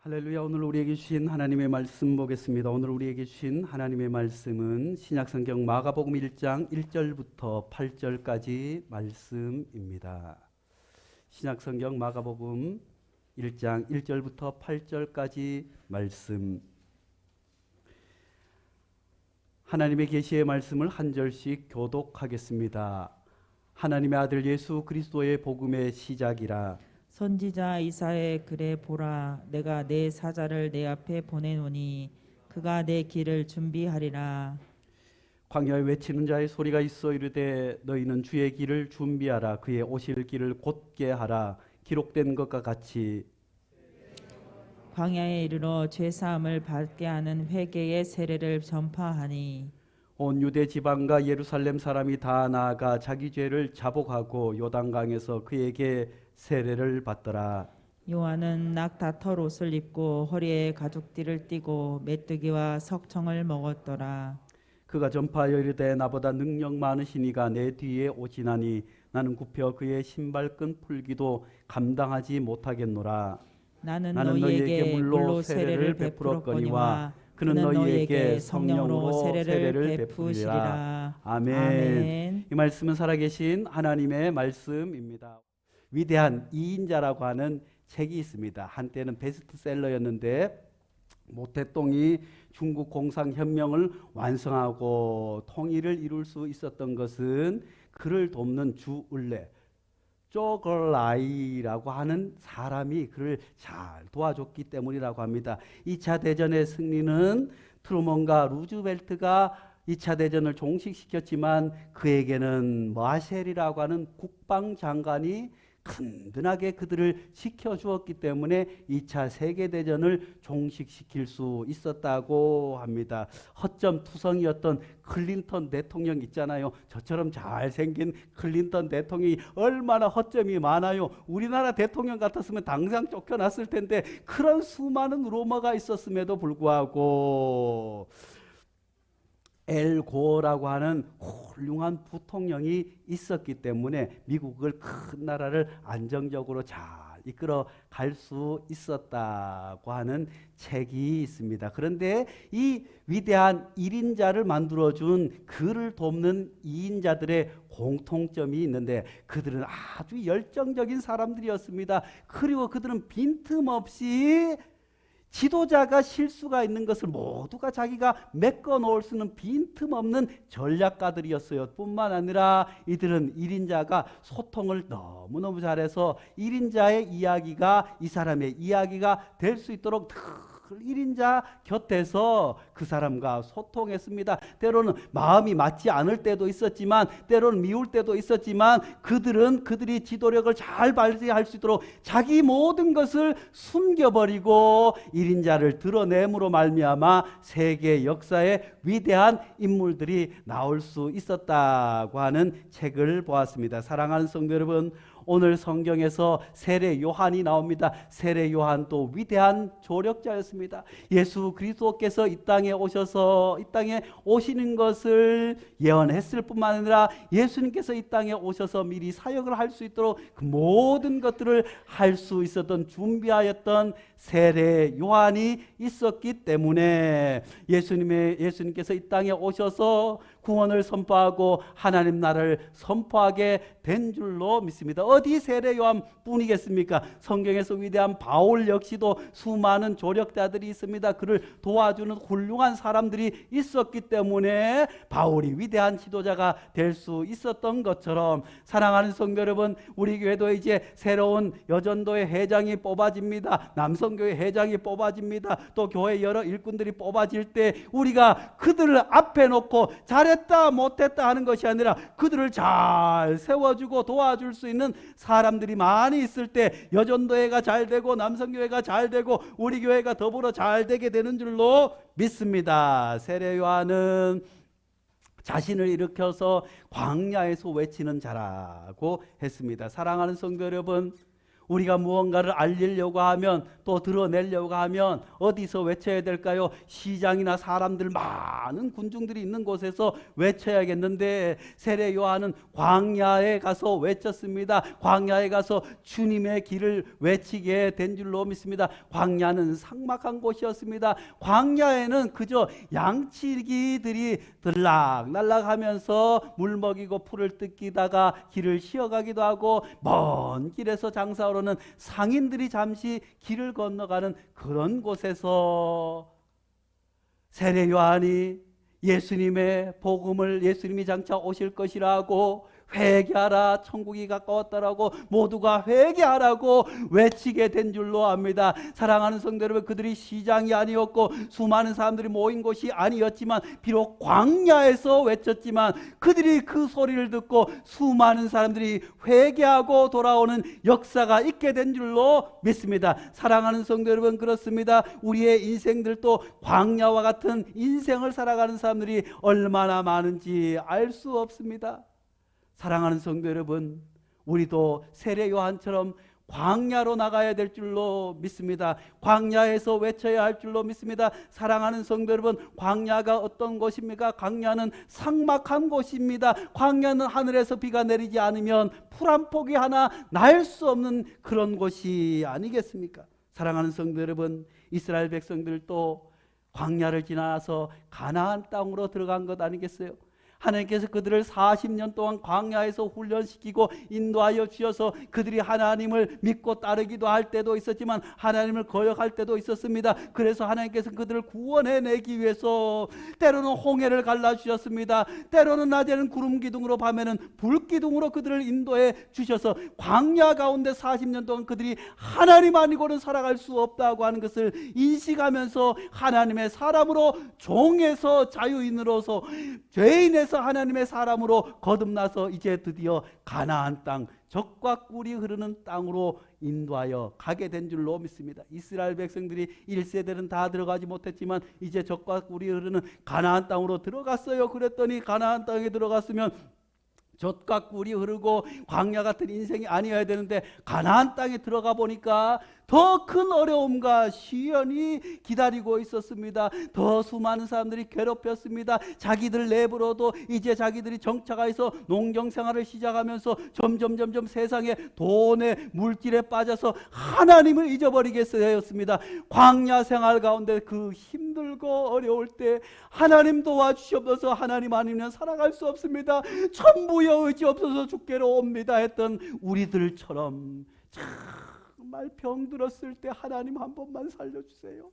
할렐루야 오늘 우리에게 주신 하나님의 말씀 보겠습니다. 오늘 우리에게 주신 하나님의 말씀은 신약성경 마가복음 1장 1절부터 8절까지 말씀입니다. 신약성경 마가복음 1장 1절부터 8절까지 말씀 하나님의 계시의 말씀을 한 절씩 교독하겠습니다. 하나님의 아들 예수 그리스도의 복음의 시작이라 선지자 이사의 글에 보라 내가 내 사자를 내 앞에 보내노니 그가 내 길을 준비하리라. 광야에 외치는 자의 소리가 있어 이르되 너희는 주의 길을 준비하라. 그의 오실 길을 곧게 하라. 기록된 것과 같이. 광야에 이르러 죄 사함을 받게 하는 회개의 세례를 전파하니 온 유대 지방과 예루살렘 사람이 다 나아가 자기 죄를 자복하고 요단강에서 그에게 세례를 받더라. 요한은 낙타털 옷을 입고 허리에 가죽띠를 띠고 메뚜기와 석청을 먹었더라. 그가 전파하여 이르되 나보다 능력 많으시니가 내 뒤에 오시나니 나는 굽혀 그의 신발끈 풀기도 감당하지 못하겠노라. 나는, 나는 너희에게 물로 세례를 베풀었거니와 그는 너희에게 성령으로 세례를 베푸시리라 아멘. 아멘. 이 말씀은 살아계신 하나님의 말씀입니다. 위대한 이인자라고 하는 책이 있습니다. 한때는 베스트셀러였는데 모태똥이 중국 공상혁명을 완성하고 통일을 이룰 수 있었던 것은 그를 돕는 주을레 쪼글라이라고 하는 사람이 그를 잘 도와줬기 때문이라고 합니다. 2차 대전의 승리는 트루먼과 루즈벨트가 2차 대전을 종식시켰지만 그에게는 마셸이라고 하는 국방장관이 든든하게 그들을 지켜주었기 때문에 2차 세계대전을 종식시킬 수 있었다고 합니다. 허점 투성이었던 클린턴 대통령 있잖아요. 저처럼 잘생긴 클린턴 대통령이 얼마나 허점이 많아요. 우리나라 대통령 같았으면 당장 쫓겨났을 텐데 그런 수많은 로마가 있었음에도 불구하고 엘 고어라고 하는 훌륭한 부통령이 있었기 때문에 미국을 큰 나라를 안정적으로 잘 이끌어 갈 수 있었다고 하는 책이 있습니다. 그런데 이 위대한 1인자를 만들어 준 그를 돕는 2인자들의 공통점이 있는데 그들은 아주 열정적인 사람들이었습니다. 그리고 그들은 빈틈없이 지도자가 실수가 있는 것을 모두가 자기가 메꿔 놓을 수 있는 빈틈없는 전략가들이었어요. 뿐만 아니라 이들은 1인자가 소통을 너무너무 잘해서 1인자의 이야기가 이 사람의 이야기가 될 수 있도록 늘 1인자 곁에서 그 사람과 소통했습니다. 때로는 마음이 맞지 않을 때도 있었지만 때로는 미울 때도 있었지만 그들은 그들이 지도력을 잘 발휘할 수 있도록 자기 모든 것을 숨겨버리고 1인자를 드러냄으로 말미암아 세계 역사에 위대한 인물들이 나올 수 있었다고 하는 책을 보았습니다. 사랑하는 성도 여러분, 오늘 성경에서 세례 요한이 나옵니다. 세례 요한 또 위대한 조력자였습니다. 예수 그리스도께서 이 땅에 오셔서 이 땅에 오시는 것을 예언했을 뿐만 아니라 예수님께서 이 땅에 오셔서 미리 사역을 할 수 있도록 그 모든 것들을 할 수 있었던 준비하였던 세례 요한이 있었기 때문에 예수님의 예수님께서 이 땅에 오셔서 구원을 선포하고 하나님 나라를 선포하게 된 줄로 믿습니다. 어디 세례 요한 뿐이겠습니까? 성경에서 위대한 바울 역시도 수많은 조력자들이 있습니다. 그를 도와주는 훌륭한 사람들이 있었기 때문에 바울이 위대한 지도자가 될 수 있었던 것처럼 사랑하는 성도 여러분, 우리 교회도 이제 새로운 여전도의 회장이 뽑아집니다. 남성교회 회장이 뽑아집니다. 또 교회 여러 일꾼들이 뽑아질 때 우리가 그들을 앞에 놓고 잘했다 못했다 하는 것이 아니라 그들을 잘 세워주고 도와줄 수 있는 사람들이 많이 있을 때 여전도회가 잘 되고 남성교회가 잘 되고 우리 교회가 더불어 잘 되게 되는 줄로 믿습니다. 세례 요한은 자신을 일으켜서 광야에서 외치는 자라고 했습니다. 사랑하는 성도 여러분, 우리가 무언가를 알리려고 하면 또 드러내려고 하면 어디서 외쳐야 될까요? 시장이나 사람들 많은 군중들이 있는 곳에서 외쳐야겠는데 세례 요한은 광야에 가서 외쳤습니다. 광야에 가서 주님의 길을 외치게 된 줄로 믿습니다. 광야는 삭막한 곳이었습니다. 광야에는 그저 양치기들이 들락날락하면서 물 먹이고 풀을 뜯기다가 길을 쉬어가기도 하고 먼 길에서 장사 하러는 상인들이 잠시 길을 건너가는 그런 곳에서 세례 요한이 예수님의 복음을 예수님이 장차 오실 것이라고 회개하라 천국이 가까웠다라고 모두가 회개하라고 외치게 된 줄로 압니다. 사랑하는 성도 여러분 그들이 시장이 아니었고 수많은 사람들이 모인 곳이 아니었지만 비록 광야에서 외쳤지만 그들이 그 소리를 듣고 수많은 사람들이 회개하고 돌아오는 역사가 있게 된 줄로 믿습니다. 사랑하는 성도 여러분 그렇습니다. 우리의 인생들도 광야와 같은 인생을 살아가는 사람들이 얼마나 많은지 알 수 없습니다. 사랑하는 성도 여러분, 우리도 세례 요한처럼 광야로 나가야 될 줄로 믿습니다. 광야에서 외쳐야 할 줄로 믿습니다. 사랑하는 성도 여러분, 광야가 어떤 곳입니까? 광야는 삭막한 곳입니다. 광야는 하늘에서 비가 내리지 않으면 풀한 폭이 하나 날 수 없는 그런 곳이 아니겠습니까? 사랑하는 성도 여러분, 이스라엘 백성들도 광야를 지나서 가나안 땅으로 들어간 것 아니겠어요? 하나님께서 그들을 40년 동안 광야에서 훈련시키고 인도하여 주셔서 그들이 하나님을 믿고 따르기도 할 때도 있었지만 하나님을 거역할 때도 있었습니다. 그래서 하나님께서 그들을 구원해 내기 위해서 때로는 홍해를 갈라 주셨습니다. 때로는 낮에는 구름 기둥으로 밤에는 불 기둥으로 그들을 인도해 주셔서 광야 가운데 40년 동안 그들이 하나님 아니고는 살아갈 수 없다고 하는 것을 인식하면서 하나님의 사람으로 종에서 자유인으로서 죄인 에서 하나님의 사람으로 거듭나서 이제 드디어 가나안 땅 적과 꿀이 흐르는 땅으로 인도하여 가게 된 줄로 믿습니다. 이스라엘 백성들이 1세대는 다 들어가지 못했지만 이제 적과 꿀이 흐르는 가나안 땅으로 들어갔어요. 그랬더니 가나안 땅에 들어갔으면 젖과 꿀이 흐르고 광야 같은 인생이 아니어야 되는데 가나안 땅에 들어가 보니까 더 큰 어려움과 시련이 기다리고 있었습니다. 더 수많은 사람들이 괴롭혔습니다. 자기들 내부로도 이제 자기들이 정착해서 농경 생활을 시작하면서 점점 점점 세상에 돈에 물질에 빠져서 하나님을 잊어버리게 되었습니다. 광야 생활 가운데 그 힘들고 어려울 때 하나님 도와주시옵소서 하나님 아니면 살아갈 수 없습니다. 천부여 의지 없어서 죽게로 옵니다 했던 우리들처럼 정말 병들었을 때 하나님 한 번만 살려주세요.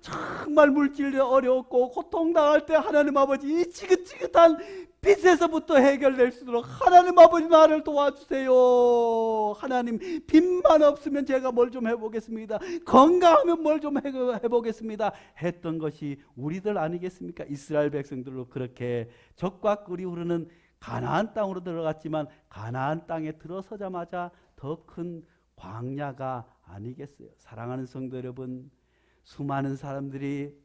정말 물질이 어렵고 고통당할 때 하나님 아버지 이 지긋지긋한 빚에서부터 해결될 수 있도록 하나님 아버지 나를 도와주세요. 하나님 빚만 없으면 제가 뭘 좀 해보겠습니다. 건강하면 뭘 좀 해보겠습니다. 했던 것이 우리들 아니겠습니까? 이스라엘 백성들로 그렇게 적과 꿀이 흐르는 가나안 땅으로 들어갔지만 가나안 땅에 들어서자마자 더큰 광야가 아니겠어요. 사랑하는 성도 여러분, 수많은 사람들이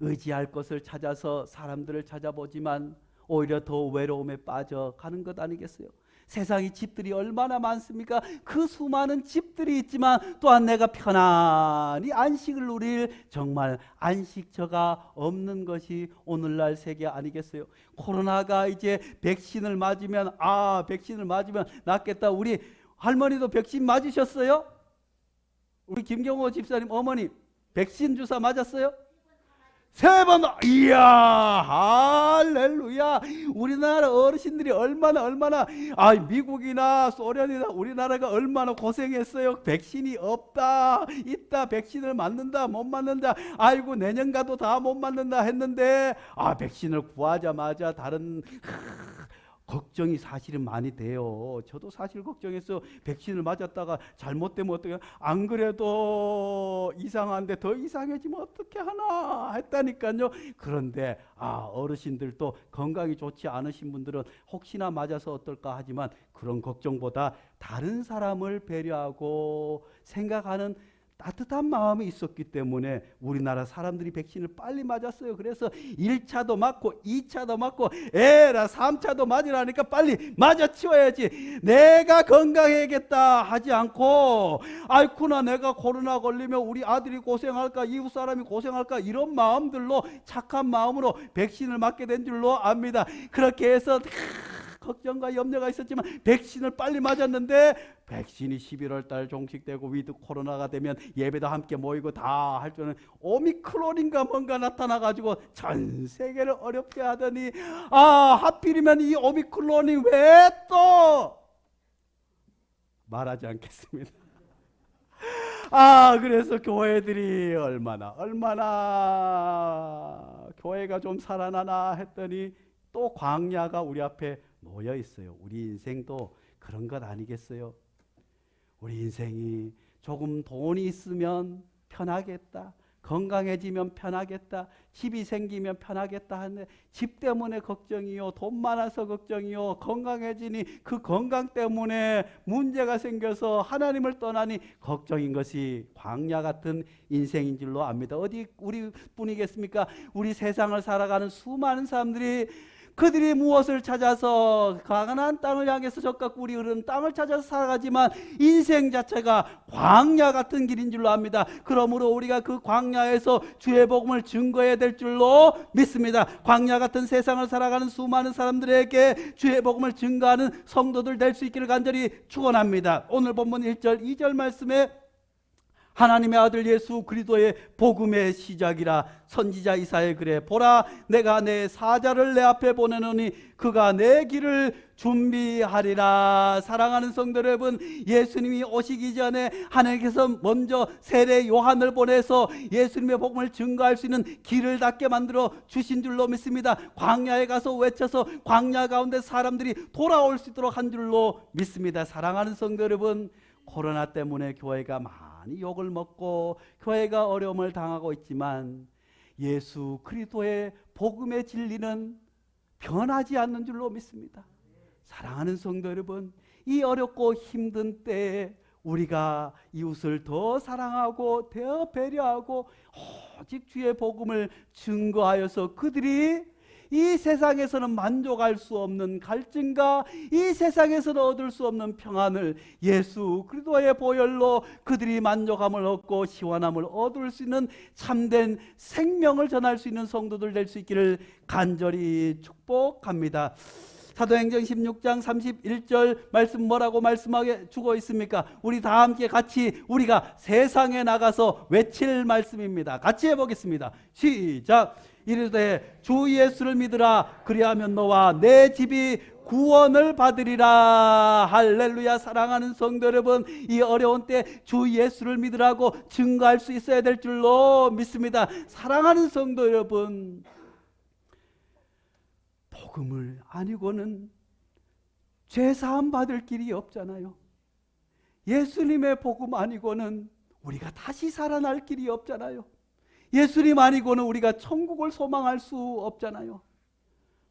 의지할 것을 찾아서 사람들을 찾아보지만 오히려 더 외로움에 빠져가는 것 아니겠어요? 세상의 집들이 얼마나 많습니까? 그 수많은 집들이 있지만 또한 내가 편안히 안식을 누릴 정말 안식처가 없는 것이 오늘날 세계 아니겠어요? 코로나가 이제 백신을 맞으면 아 백신을 맞으면 낫겠다. 우리 할머니도 백신 맞으셨어요? 우리 김경호 집사님 어머니 백신 주사 맞았어요? 세 번, 이야, 할렐루야. 우리나라 어르신들이 얼마나, 얼마나, 아, 미국이나 소련이나 우리나라가 얼마나 고생했어요. 백신이 없다, 있다, 백신을 맞는다, 못 맞는다. 아이고, 내년 가도 다 못 맞는다 했는데, 아, 백신을 구하자마자 다른, 걱정이 사실은 많이 돼요. 저도 사실 걱정해서 백신을 맞았다가 잘못되면 어떻게 안 그래도 이상한데 더 이상해지면 어떻게 하나 했다니까요. 그런데 아 어르신들도 건강이 좋지 않으신 분들은 혹시나 맞아서 어떨까 하지만 그런 걱정보다 다른 사람을 배려하고 생각하는 따뜻한 마음이 있었기 때문에 우리나라 사람들이 백신을 빨리 맞았어요. 그래서 1차도 맞고 2차도 맞고 에라 3차도 맞으라니까 빨리 맞아 치워야지. 내가 건강해야겠다 하지 않고 아이쿠나 내가 코로나 걸리면 우리 아들이 고생할까 이웃 사람이 고생할까 이런 마음들로 착한 마음으로 백신을 맞게 된 줄로 압니다. 그렇게 해서 걱정과 염려가 있었지만 백신을 빨리 맞았는데 백신이 11월 달 종식되고 위드 코로나가 되면 예배도 함께 모이고 다 할 줄은 오미크론인가 뭔가 나타나 가지고 전 세계를 어렵게 하더니 아 하필이면 이 오미크론이 왜 또 말하지 않겠습니다. 아 그래서 교회들이 얼마나 얼마나 교회가 좀 살아나나 했더니 또 광야가 우리 앞에 놓여 있어요. 우리 인생도 그런 것 아니겠어요? 우리 인생이 조금 돈이 있으면 편하겠다. 건강해지면 편하겠다. 집이 생기면 편하겠다 하는데 집 때문에 걱정이요. 돈 많아서 걱정이요. 건강해지니 그 건강 때문에 문제가 생겨서 하나님을 떠나니 걱정인 것이 광야 같은 인생인 줄로 압니다. 어디 우리 뿐이겠습니까? 우리 세상을 살아가는 수많은 사람들이 그들이 무엇을 찾아서 가난한 땅을 향해서 적과 꿀이 흐르는 땅을 찾아서 살아가지만 인생 자체가 광야 같은 길인 줄로 압니다. 그러므로 우리가 그 광야에서 주의 복음을 증거해야 될 줄로 믿습니다. 광야 같은 세상을 살아가는 수많은 사람들에게 주의 복음을 증거하는 성도들 될 수 있기를 간절히 축원합니다. 오늘 본문 1절 2절 말씀에 하나님의 아들 예수 그리스도의 복음의 시작이라. 선지자 이사의 글에 보라 내가 내 사자를 내 앞에 보내노니 그가 내 길을 준비하리라. 사랑하는 성도 여러분 예수님이 오시기 전에 하나님께서 먼저 세례 요한을 보내서 예수님의 복음을 증거할 수 있는 길을 닫게 만들어 주신 줄로 믿습니다. 광야에 가서 외쳐서 광야 가운데 사람들이 돌아올 수 있도록 한 줄로 믿습니다. 사랑하는 성도 여러분 코로나 때문에 교회가 많 이 욕을 먹고 교회가 어려움을 당하고 있지만 예수 그리스도의 복음의 진리는 변하지 않는 줄로 믿습니다. 사랑하는 성도 여러분, 이 어렵고 힘든 때에 우리가 이웃을 더 사랑하고 더 배려하고 오직 주의 복음을 증거하여서 그들이 이 세상에서는 만족할 수 없는 갈증과 이 세상에서는 얻을 수 없는 평안을 예수 그리스도의 보혈로 그들이 만족함을 얻고 시원함을 얻을 수 있는 참된 생명을 전할 수 있는 성도들 될 수 있기를 간절히 축복합니다. 사도행전 16장 31절 말씀 뭐라고 말씀하게 주고 있습니까? 우리 다 함께 같이 우리가 세상에 나가서 외칠 말씀입니다. 같이 해보겠습니다. 시작. 이르되 주 예수를 믿으라 그리하면 너와 내 집이 구원을 받으리라 할렐루야 사랑하는 성도 여러분 이 어려운 때 주 예수를 믿으라고 증거할 수 있어야 될 줄로 믿습니다 사랑하는 성도 여러분 복음을 아니고는 죄 사함 받을 길이 없잖아요. 예수님의 복음 아니고는 우리가 다시 살아날 길이 없잖아요. 예수님 아니고는 우리가 천국을 소망할 수 없잖아요.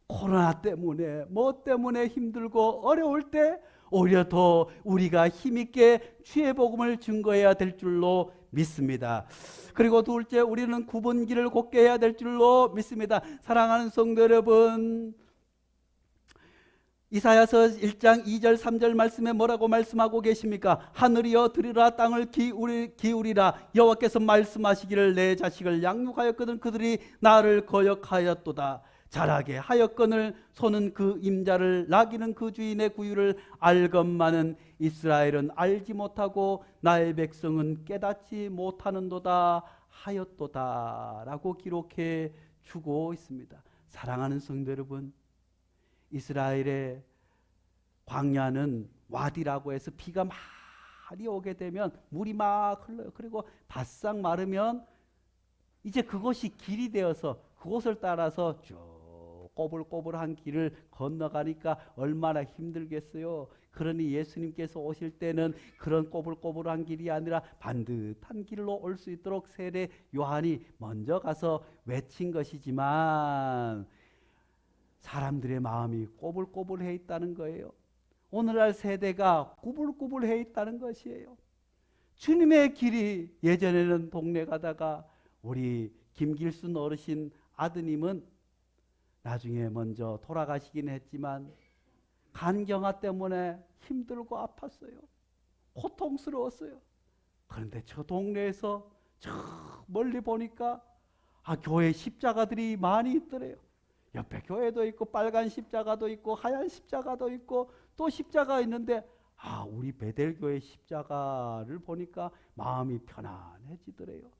코로나 때문에 뭐 때문에 힘들고 어려울 때 오히려 더 우리가 힘있게 주의 복음을 증거해야 될 줄로 믿습니다. 그리고 둘째 우리는 길을 곱게 해야 될 줄로 믿습니다. 사랑하는 성도 여러분 이사야서 1장 2절 3절 말씀에 뭐라고 말씀하고 계십니까? 하늘이여 들으라 땅을 기울이, 기울이 라 여호와께서 말씀하시기를 내 자식을 양육하였거든 그들이 나를 거역하였도다. 자라게 하였거늘 소는 그 임자를 나기는 그 주인의 구유를 알건만은 이스라엘은 알지 못하고 나의 백성은 깨닫지 못하는도다 하였도다라고 기록해 주고 있습니다. 사랑하는 성도 여러분, 이스라엘의 광야는 와디라고 해서 비가 많이 오게 되면 물이 막 흘러요. 그리고 바싹 마르면 이제 그것이 길이 되어서 그곳을 따라서 쭉 꼬불꼬불한 길을 건너가니까 얼마나 힘들겠어요. 그러니 예수님께서 오실 때는 그런 꼬불꼬불한 길이 아니라 반듯한 길로 올 수 있도록 세례 요한이 먼저 가서 외친 것이지만 사람들의 마음이 꼬불꼬불해 있다는 거예요. 오늘날 세대가 꾸불꾸불해 있다는 것이에요. 주님의 길이 예전에는 동네 가다가 우리 김길순 어르신 아드님은 나중에 먼저 돌아가시긴 했지만 간경화 때문에 힘들고 아팠어요. 고통스러웠어요. 그런데 저 동네에서 저 멀리 보니까 아 교회 십자가들이 많이 있더래요. 옆에 교회도 있고 빨간 십자가도 있고 하얀 십자가도 있고 또 십자가 있는데 아 우리 베델교회 십자가를 보니까 마음이 편안해지더래요.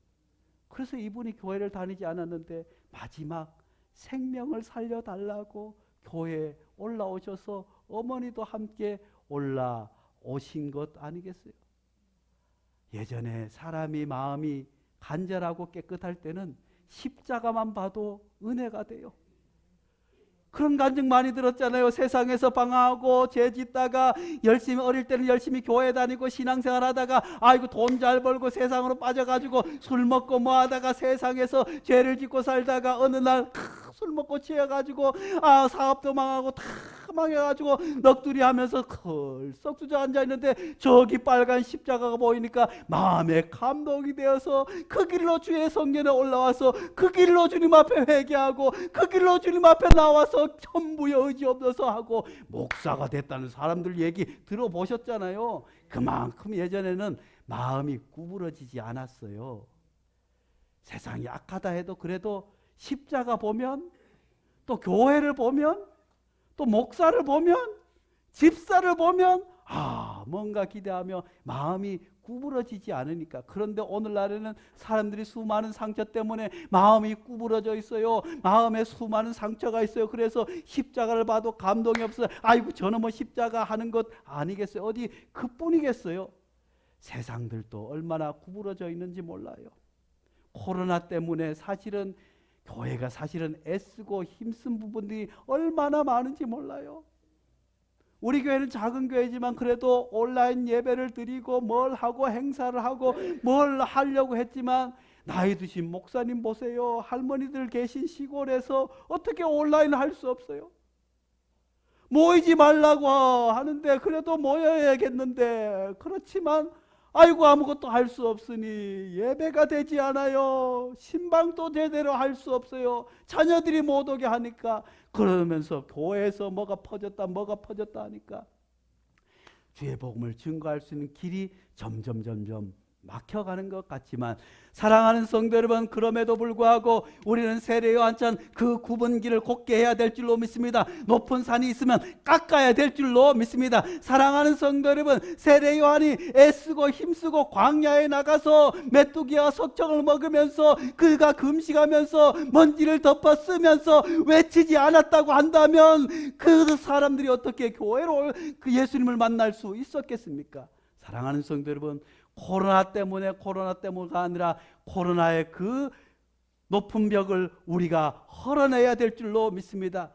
그래서 이분이 교회를 다니지 않았는데 마지막 생명을 살려달라고 교회에 올라오셔서 어머니도 함께 올라오신 것 아니겠어요? 예전에 사람이 마음이 간절하고 깨끗할 때는 십자가만 봐도 은혜가 돼요. 그런 간증 많이 들었잖아요. 세상에서 방황하고 죄 짓다가 열심히 어릴 때는 열심히 교회 다니고 신앙생활 하다가 아이고 돈 잘 벌고 세상으로 빠져가지고 술 먹고 뭐 하다가 세상에서 죄를 짓고 살다가 어느 날 술 먹고 취해가지고 아 사업도 망하고 다 망해가지고 넋두리 하면서 컬썩 주저앉아 있는데 저기 빨간 십자가가 보이니까 마음에 감동이 되어서 그 길로 주의 성전에 올라와서 그 길로 주님 앞에 회개하고 그 길로 주님 앞에 나와서 전부의 의지 없어서 하고 목사가 됐다는 사람들 얘기 들어보셨잖아요. 그만큼 예전에는 마음이 구부러지지 않았어요. 세상이 악하다 해도 그래도 십자가 보면 또 교회를 보면 또 목사를 보면 집사를 보면 아 뭔가 기대하며 마음이 구부러지지 않으니까. 그런데 오늘날에는 사람들이 수많은 상처 때문에 마음이 구부러져 있어요. 마음에 수많은 상처가 있어요. 그래서 십자가를 봐도 감동이 없어요. 아이고 저는 뭐 십자가 하는 것 아니겠어요? 어디 그뿐이겠어요? 세상들도 얼마나 구부러져 있는지 몰라요. 코로나 때문에 사실은 교회가 사실은 애쓰고 힘쓴 부분들이 얼마나 많은지 몰라요. 우리 교회는 작은 교회지만 그래도 온라인 예배를 드리고 뭘 하고 행사를 하고 뭘 하려고 했지만 나이 드신 목사님 보세요. 할머니들 계신 시골에서 어떻게 온라인 할수 없어요? 모이지 말라고 하는데 그래도 모여야겠는데 그렇지만 아이고 아무것도 할 수 없으니 예배가 되지 않아요. 신방도 제대로 할 수 없어요. 자녀들이 못 오게 하니까 그러면서 교회에서 뭐가 퍼졌다 뭐가 퍼졌다 하니까 주의 복음을 증거할 수 있는 길이 점점 점점 막혀가는 것 같지만 사랑하는 성도 여러분 그럼에도 불구하고 우리는 세례요 한찬 그 굽은 길을 곧게 해야 될 줄로 믿습니다. 높은 산이 있으면 깎아야 될 줄로 믿습니다. 사랑하는 성도 여러분 세례 요한이 애쓰고 힘쓰고 광야에 나가서 메뚜기와 석청을 먹으면서 그가 금식하면서 먼지를 덮어 쓰면서 외치지 않았다고 한다면 그 사람들이 어떻게 교회로 올- 그 예수님을 만날 수 있었겠습니까? 사랑하는 성도 여러분 코로나 때문에 코로나 때문가 아니라 코로나의 그 높은 벽을 우리가 헐어내야 될 줄로 믿습니다.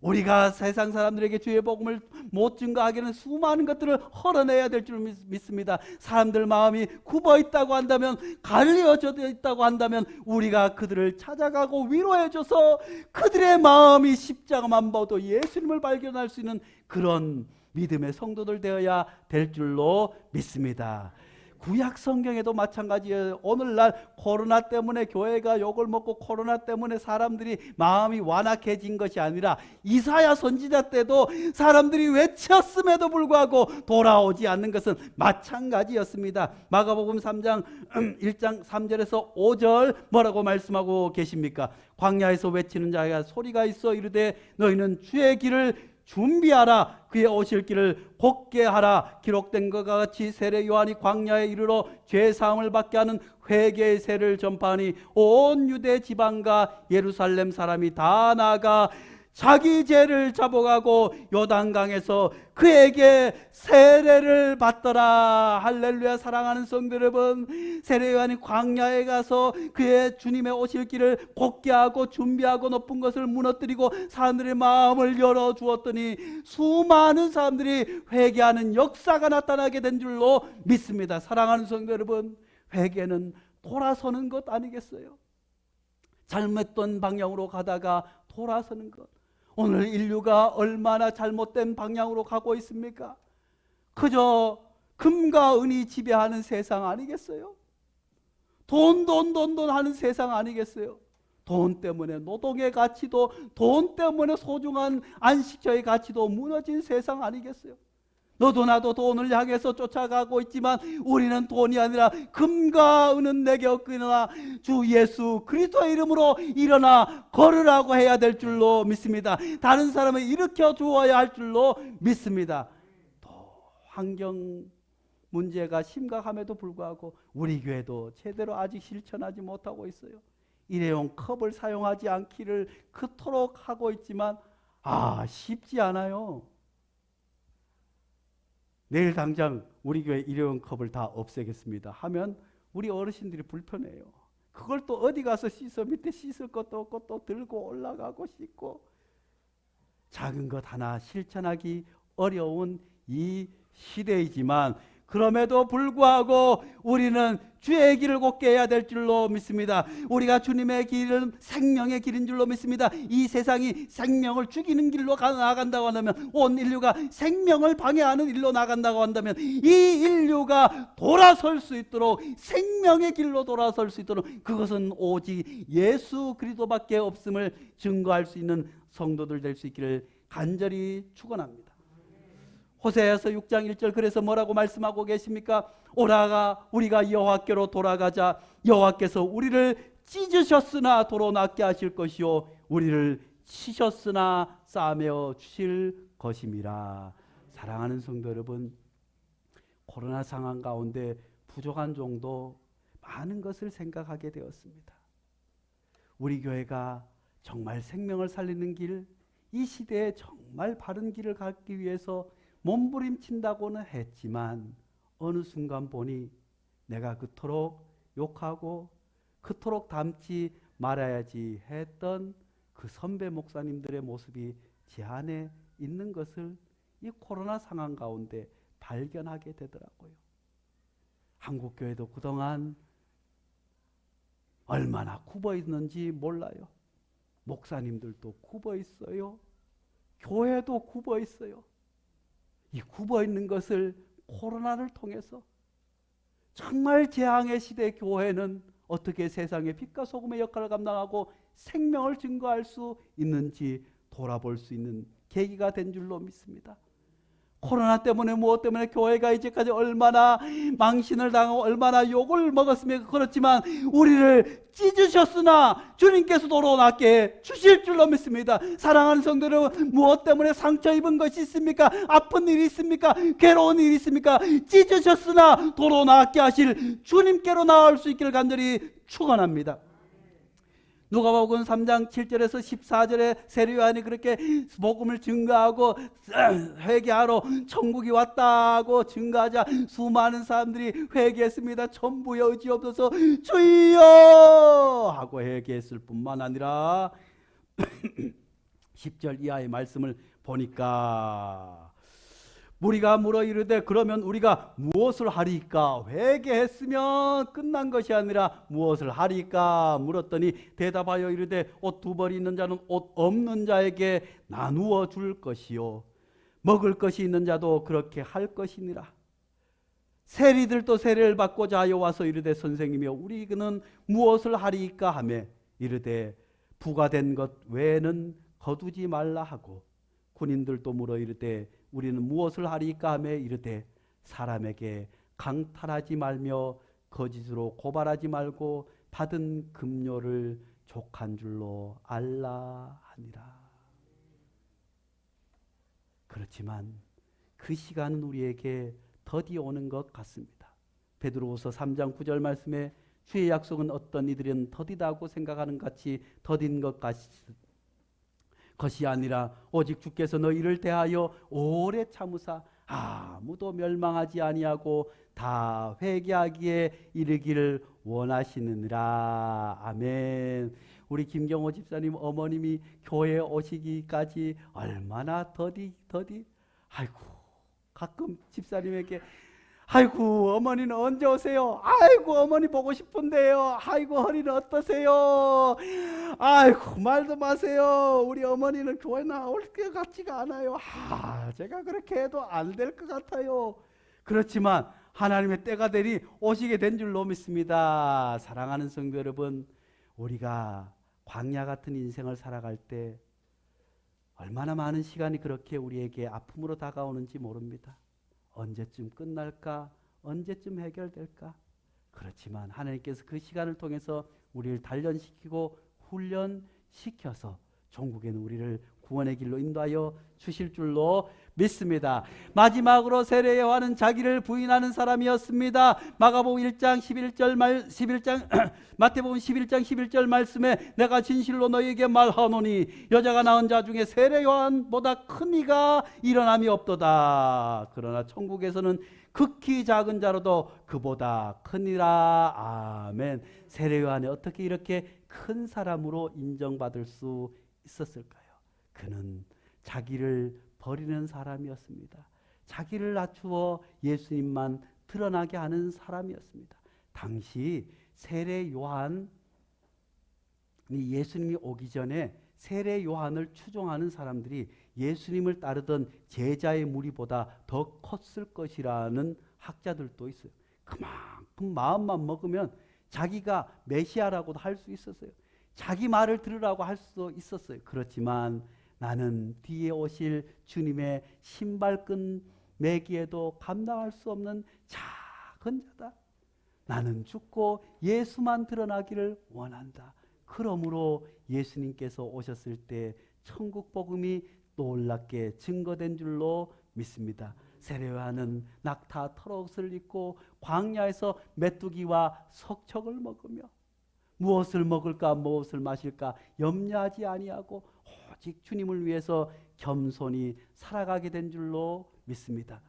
우리가 세상 사람들에게 주의 복음을 못 증거하기는 수많은 것들을 헐어내야 될 줄 믿습니다. 사람들 마음이 굽어 있다고 한다면 갈리어져 있다고 한다면 우리가 그들을 찾아가고 위로해 줘서 그들의 마음이 십자가만 봐도 예수님을 발견할 수 있는 그런 믿음의 성도들 되어야 될 줄로 믿습니다. 구약 성경에도 마찬가지예요. 오늘날 코로나 때문에 교회가 욕을 먹고 코로나 때문에 사람들이 마음이 완악해진 것이 아니라 이사야 선지자 때도 사람들이 외쳤음에도 불구하고 돌아오지 않는 것은 마찬가지였습니다. 마가복음 3장 1장 3절에서 5절 뭐라고 말씀하고 계십니까? 광야에서 외치는 자가 소리가 있어 이르되 너희는 주의 길을 준비하라. 그의 오실 길을 곧게 하라. 기록된 것과 같이 세례 요한이 광야에 이르러 죄 사함을 받게 하는 회개의 세를 전파하니 온 유대 지방과 예루살렘 사람이 다 나가 자기 죄를 잡아가고 요단강에서 그에게 세례를 받더라. 할렐루야. 사랑하는 성도 여러분 세례 요한이 광야에 가서 그의 주님의 오실 길을 곧게 하고 준비하고 높은 것을 무너뜨리고 사람들의 마음을 열어 주었더니 수많은 사람들이 회개하는 역사가 나타나게 된 줄로 믿습니다. 사랑하는 성도 여러분 회개는 돌아서는 것 아니겠어요? 잘못된 방향으로 가다가 돌아서는 것. 오늘 인류가 얼마나 잘못된 방향으로 가고 있습니까? 그저 금과 은이 지배하는 세상 아니겠어요? 돈, 돈, 돈, 돈 하는 세상 아니겠어요? 돈 때문에 노동의 가치도, 돈 때문에 소중한 안식처의 가치도 무너진 세상 아니겠어요? 너도 나도 돈을 향해서 쫓아가고 있지만 우리는 돈이 아니라 금과 은은 내게 없거나 주 예수 그리스도의 이름으로 일어나 걸으라고 해야 될 줄로 믿습니다. 다른 사람을 일으켜 주어야 할 줄로 믿습니다. 또 환경 문제가 심각함에도 불구하고 우리 교회도 제대로 아직 실천하지 못하고 있어요. 일회용 컵을 사용하지 않기를 그토록 하고 있지만 아 쉽지 않아요. 내일 당장 우리 교회 일회용 컵을 다 없애겠습니다. 하면 우리 어르신들이 불편해요. 그걸 또 어디 가서 씻어 밑에 씻을 것도 없고 또 들고 올라가고 씻고 작은 것 하나 실천하기 어려운 이 시대이지만 그럼에도 불구하고 우리는 주의 길을 곱게 해야 될 줄로 믿습니다. 우리가 주님의 길은 생명의 길인 줄로 믿습니다. 이 세상이 생명을 죽이는 길로 가- 나아간다고 한다면 온 인류가 생명을 방해하는 일로 나간다고 한다면 이 인류가 돌아설 수 있도록 생명의 길로 돌아설 수 있도록 그것은 오직 예수 그리스도밖에 없음을 증거할 수 있는 성도들 될 수 있기를 간절히 축원합니다. 호세아서 6장 1절 그래서 뭐라고 말씀하고 계십니까? 오라가 우리가 여호와께로 돌아가자 여호와께서 우리를 찢으셨으나 도로 낫게 하실 것이요 우리를 치셨으나 싸매어 주실 것임이라. 사랑하는 성도 여러분, 코로나 상황 가운데 부족한 정도 많은 것을 생각하게 되었습니다. 우리 교회가 정말 생명을 살리는 길, 이 시대에 정말 바른 길을 갖기 위해서 몸부림친다고는 했지만 어느 순간 보니 내가 그토록 욕하고 그토록 닮지 말아야지 했던 그 선배 목사님들의 모습이 제 안에 있는 것을 이 코로나 상황 가운데 발견하게 되더라고요. 한국 교회도 그동안 얼마나 굽어 있는지 몰라요. 목사님들도 굽어 있어요. 교회도 굽어 있어요. 이 굽어 있는 것을 코로나를 통해서 정말 재앙의 시대 교회는 어떻게 세상의 빛과 소금의 역할을 감당하고 생명을 증거할 수 있는지 돌아볼 수 있는 계기가 된 줄로 믿습니다. 코로나 때문에 무엇 때문에 교회가 이제까지 얼마나 망신을 당하고 얼마나 욕을 먹었으며 그렇지만 우리를 찢으셨으나 주님께서 도로 낫게 주실 줄로 믿습니다. 사랑하는 성도 여러분 무엇 때문에 상처 입은 것이 있습니까? 아픈 일이 있습니까? 괴로운 일이 있습니까? 찢으셨으나 도로 낫게 하실 주님께로 나올 수 있기를 간절히 축원합니다. 누가복음 3장 7절에서 14절에 세례요한이 그렇게 복음을 증거하고 회개하러 천국이 왔다고 증거하자 수많은 사람들이 회개했습니다. 전부의 의지 없어서 주여 하고 회개했을 뿐만 아니라 10절 이하의 말씀을 보니까 무리가 물어 이르되 그러면 우리가 무엇을 하리까? 회개했으면 끝난 것이 아니라 무엇을 하리까? 물었더니 대답하여 이르되 옷 두벌 있는 자는 옷 없는 자에게 나누어 줄 것이요. 먹을 것이 있는 자도 그렇게 할 것이니라. 세리들도 세례를 받고자 하여 와서 이르되 선생님이여 우리는 무엇을 하리까 하매 이르되 부과된 것 외에는 거두지 말라 하고 군인들도 물어 이르되 우리는 무엇을 하리까 하며 이르되 사람에게 강탈하지 말며 거짓으로 고발하지 말고 받은 급료를 족한 줄로 알라 하니라. 그렇지만 그 시간은 우리에게 더디 오는 것 같습니다. 베드로후서 3장 9절 말씀에 주의 약속은 어떤 이들은 더디다고 생각하는 같이 더딘 것 같이 것이 아니라 오직 주께서 너희를 대하여 오래 참으사 아무도 멸망하지 아니하고 다 회개하기에 이르기를 원하시느니라 아멘. 우리 김경호 집사님 어머님이 교회 오시기까지 얼마나 더디 더디 아이고 가끔 집사님에게 아이고 어머니는 언제 오세요? 아이고 어머니 보고 싶은데요. 아이고 허리는 어떠세요? 아이고 말도 마세요. 우리 어머니는 교회 나올 것 같지가 않아요. 아 제가 그렇게 해도 안 될 것 같아요. 그렇지만 하나님의 때가 되니 오시게 된 줄로 믿습니다. 사랑하는 성도 여러분, 우리가 광야 같은 인생을 살아갈 때 얼마나 많은 시간이 그렇게 우리에게 아픔으로 다가오는지 모릅니다. 언제쯤 끝날까? 언제쯤 해결될까? 그렇지만 하나님께서 그 시간을 통해서 우리를 단련시키고 훈련시켜서 종국에는 우리를 구원의 길로 인도하여 주실 줄로 믿습니다. 마지막으로 세례 요한은 자기를 부인하는 사람이었습니다. 마가복음 1장 11절 말 11장 마태복음 11장 11절 말씀에 내가 진실로 너희에게 말하노니 여자가 낳은 자 중에 세례 요한보다 큰 이가 일어남이 없도다. 그러나 천국에서는 극히 작은 자로도 그보다 크니라. 아멘. 세례 요한이 어떻게 이렇게 큰 사람으로 인정받을 수 있었을까요? 그는 자기를 버리는 사람이었습니다. 자기를 낮추어 예수님만 드러나게 하는 사람이었습니다. 당시 세례 요한이 예수님이 오기 전에 세례 요한을 추종하는 사람들이 예수님을 따르던 제자의 무리보다 더 컸을 것이라는 학자들도 있어요. 그만큼 마음만 먹으면 자기가 메시아라고도 할 수 있었어요. 자기 말을 들으라고 할수 있었어요. 그렇지만 나는 뒤에 오실 주님의 신발끈 매기에도 감당할 수 없는 작은 자다. 나는 죽고 예수만 드러나기를 원한다. 그러므로 예수님께서 오셨을 때 천국 복음이 놀랍게 증거된 줄로 믿습니다. 세례요한은 낙타 털옷을 입고 광야에서 메뚜기와 석척을 먹으며 무엇을 먹을까 무엇을 마실까 염려하지 아니하고 오직 주님을 위해서 겸손히 살아가게 된 줄로 믿습니다.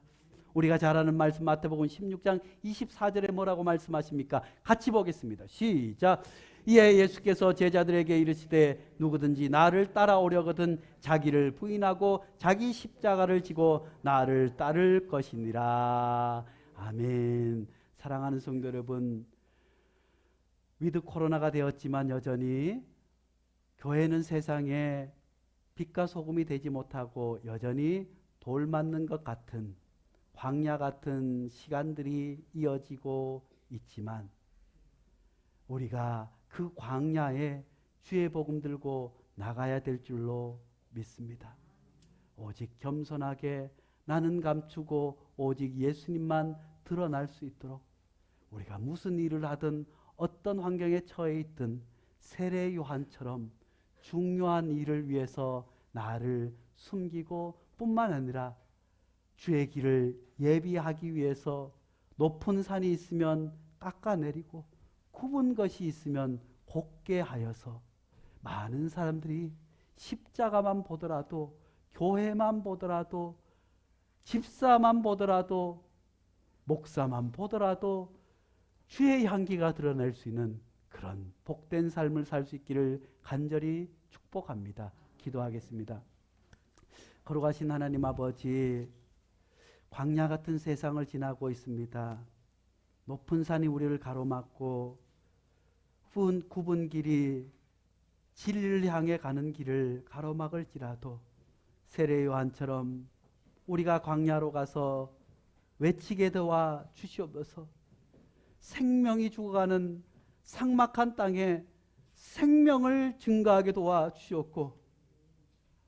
우리가 잘 아는 말씀 마태복음 16장 24절에 뭐라고 말씀하십니까? 같이 보겠습니다. 시작. 이에 예수께서 제자들에게 이르시되 누구든지 나를 따라오려거든 자기를 부인하고 자기 십자가를 지고 나를 따를 것이니라. 아멘. 사랑하는 성도 여러분, 위드 코로나가 되었지만 여전히 교회는 세상에 빛과 소금이 되지 못하고 여전히 돌 맞는 것 같은 광야 같은 시간들이 이어지고 있지만 우리가 그 광야에 주의 복음 들고 나가야 될 줄로 믿습니다. 오직 겸손하게 나는 감추고 오직 예수님만 드러날 수 있도록 우리가 무슨 일을 하든 어떤 환경에 처해 있든 세례 요한처럼 중요한 일을 위해서 나를 숨기고 뿐만 아니라 주의 길을 예비하기 위해서 높은 산이 있으면 깎아내리고 굽은 것이 있으면 곱게 하여서 많은 사람들이 십자가만 보더라도 교회만 보더라도 집사만 보더라도 목사만 보더라도 주의 향기가 드러날 수 있는 그런 복된 삶을 살 수 있기를 간절히 축복합니다. 기도하겠습니다. 거룩하신 하나님 아버지, 광야 같은 세상을 지나고 있습니다. 높은 산이 우리를 가로막고 굽은, 굽은 길이 진리를 향해 가는 길을 가로막을지라도 세례 요한처럼 우리가 광야로 가서 외치게 도와 주시옵소서. 생명이 죽어가는 삭막한 땅에 생명을 증가하게 도와 주시옵고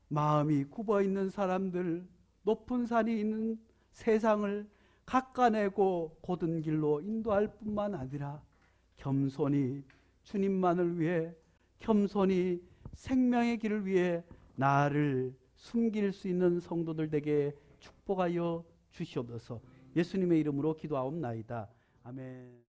마음이 굽어 있는 사람들 높은 산이 있는 세상을 깎아내고 곧은 길로 인도할 뿐만 아니라 겸손히 주님만을 위해 겸손히 생명의 길을 위해 나를 숨길 수 있는 성도들 되게 축복하여 주시옵소서. 예수님의 이름으로 기도하옵나이다. 아멘.